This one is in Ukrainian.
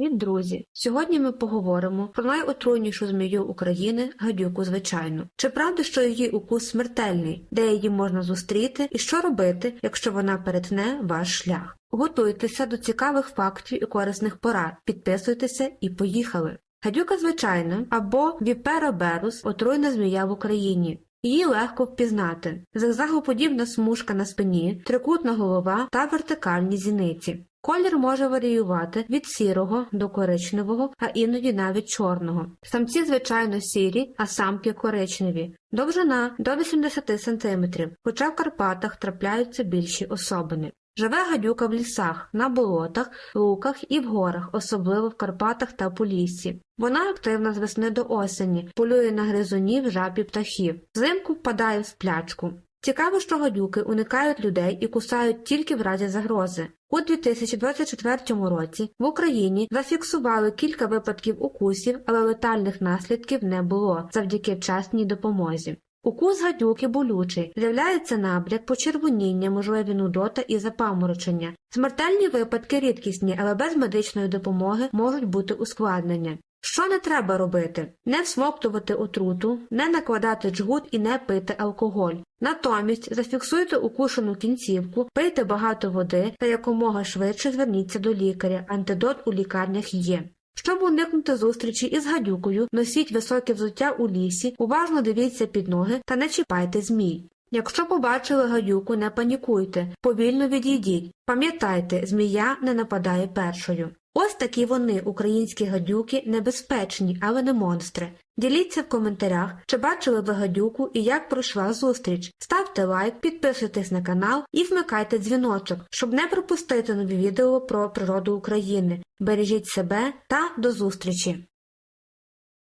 Привіт, друзі! Сьогодні ми поговоримо про найотруйнішу змію України гадюку звичайну. Чи правда, що її укус смертельний, де її можна зустріти, і що робити, якщо вона перетне ваш шлях? Готуйтеся до цікавих фактів і корисних порад, підписуйтеся і поїхали. Гадюка звичайна або Віпероберус – отруйна змія в Україні. Її легко впізнати. Зигзагоподібна смужка на спині, трикутна голова та вертикальні зіниці. Колір може варіювати від сірого до коричневого, а іноді навіть чорного. Самці звичайно сірі, а самки коричневі. Довжина до 80 см, хоча в Карпатах трапляються більші особини. Живе гадюка в лісах, на болотах, луках і в горах, особливо в Карпатах та Поліссі. Вона активна з весни до осені, полює на гризунів, жаб і птахів. Взимку впадає в сплячку. Цікаво, що гадюки уникають людей і кусають тільки в разі загрози. У 2024 році в Україні зафіксували кілька випадків укусів, але летальних наслідків не було завдяки вчасній допомозі. Укус гадюки болючий, з'являється набряк, почервоніння, можливі нудота і запаморочення. Смертельні випадки рідкісні, але без медичної допомоги можуть бути ускладнення. Що не треба робити? Не всмоктувати отруту, не накладати джгут і не пити алкоголь. Натомість зафіксуйте укушену кінцівку, пийте багато води та якомога швидше зверніться до лікаря. Антидот у лікарнях є. Щоб уникнути зустрічі із гадюкою, носіть високе взуття у лісі, уважно дивіться під ноги та не чіпайте змій. Якщо побачили гадюку, не панікуйте, повільно відійдіть. Пам'ятайте, змія не нападає першою. Ось такі вони, українські гадюки, небезпечні, але не монстри. Діліться в коментарях, чи бачили ви гадюку і як пройшла зустріч. Ставте лайк, підписуйтесь на канал і вмикайте дзвіночок, щоб не пропустити нові відео про природу України. Бережіть себе та до зустрічі!